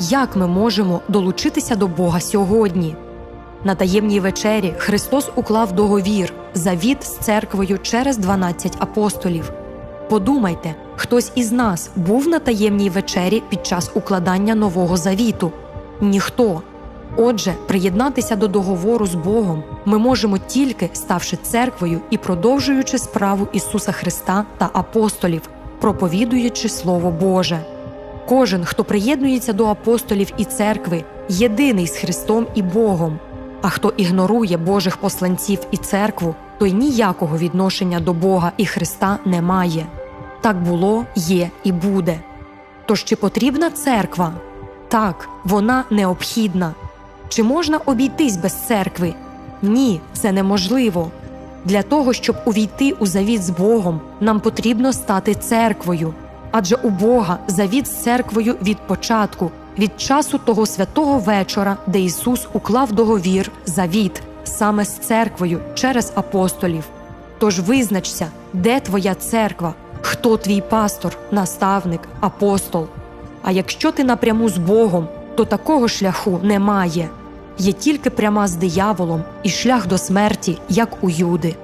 Як ми можемо долучитися до Бога сьогодні? На таємній вечері Христос уклав договір, завіт з церквою через 12 апостолів. Подумайте, хтось із нас був на таємній вечері під час укладання нового завіту? Ніхто. Отже, приєднатися до договору з Богом ми можемо тільки ставши церквою і продовжуючи справу Ісуса Христа та апостолів, проповідуючи Слово Боже. Кожен, хто приєднується до апостолів і церкви, єдиний з Христом і Богом. А хто ігнорує Божих посланців і церкву, той ніякого відношення до Бога і Христа не має. Так було, є і буде. Тож чи потрібна церква? Так, вона необхідна. Чи можна обійтись без церкви? Ні, це неможливо. Для того, щоб увійти у завіт з Богом, нам потрібно стати церквою. Адже у Бога завіт з церквою від початку, від часу того святого вечора, де Ісус уклав договір, завіт саме з церквою через апостолів. Тож визначся, де твоя церква, хто твій пастор, наставник, апостол. А якщо ти напряму з Богом, то такого шляху немає. Є тільки пряма з дияволом і шлях до смерті, як у Юди.